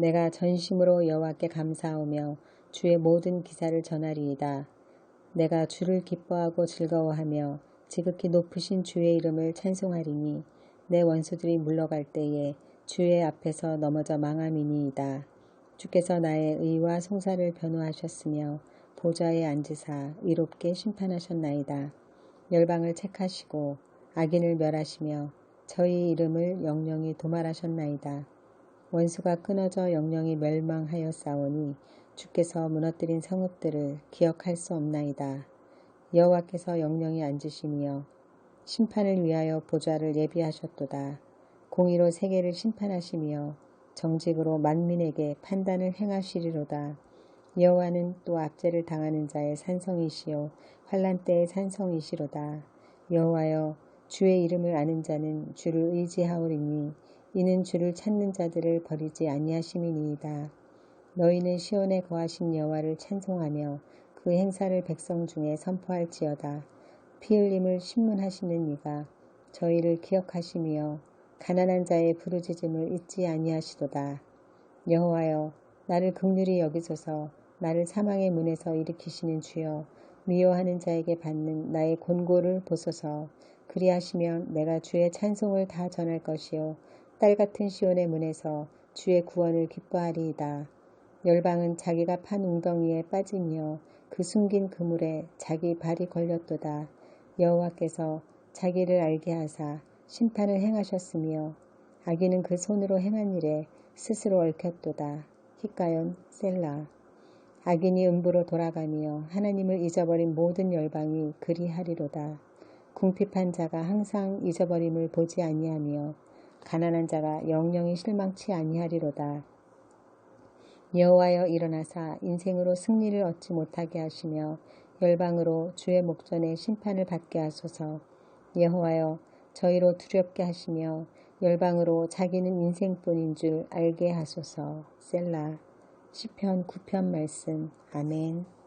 내가 전심으로 여호와께 감사하며 주의 모든 기사를 전하리이다. 내가 주를 기뻐하고 즐거워하며 지극히 높으신 주의 이름을 찬송하리니 내 원수들이 물러갈 때에 주의 앞에서 넘어져 망함이니이다. 주께서 나의 의와 송사를 변호하셨으며 보좌에 앉으사 이롭게 심판하셨나이다. 열방을 책하시고 악인을 멸하시며 저희 이름을 영영히 도말하셨나이다. 원수가 끊어져 영영이 멸망하였사오니 주께서 무너뜨린 성읍들을 기억할 수 없나이다. 여호와께서 영영히 앉으시며 심판을 위하여 보좌를 예비하셨도다. 공의로 세계를 심판하시며 정직으로 만민에게 판단을 행하시리로다. 여호와는 또 압제를 당하는 자의 산성이시요 환란 때의 산성이시로다. 여호와여 주의 이름을 아는 자는 주를 의지하오리니 이는 주를 찾는 자들을 버리지 아니하심이니이다. 너희는 시온에 거하신 여호와를 찬송하며 그 행사를 백성 중에 선포할지어다. 피 흘림을 신문하시는 이가 저희를 기억하시며 가난한 자의 부르짖음을 잊지 아니하시도다. 여호와여 나를 극률히 여기소서 나를 사망의 문에서 일으키시는 주여 미워하는 자에게 받는 나의 곤고를 보소서 그리하시면 내가 주의 찬송을 다 전할 것이요 딸 같은 시온의 문에서 주의 구원을 기뻐하리이다. 열방은 자기가 판 웅덩이에 빠지며 그 숨긴 그물에 자기 발이 걸렸도다. 여호와께서 자기를 알게 하사 심판을 행하셨으며 아기는 그 손으로 행한 일에 스스로 얽혔도다. 히가연 셀라 악인이 음부로 돌아가며 하나님을 잊어버린 모든 열방이 그리하리로다. 궁핍한 자가 항상 잊어버림을 보지 아니하며 가난한 자가 영영히 실망치 아니하리로다. 여호와여 일어나사 인생으로 승리를 얻지 못하게 하시며 열방으로 주의 목전에 심판을 받게 하소서. 여호와여 저희로 두렵게 하시며 열방으로 자기는 인생뿐인 줄 알게 하소서. 셀라 시편 9편 말씀 아멘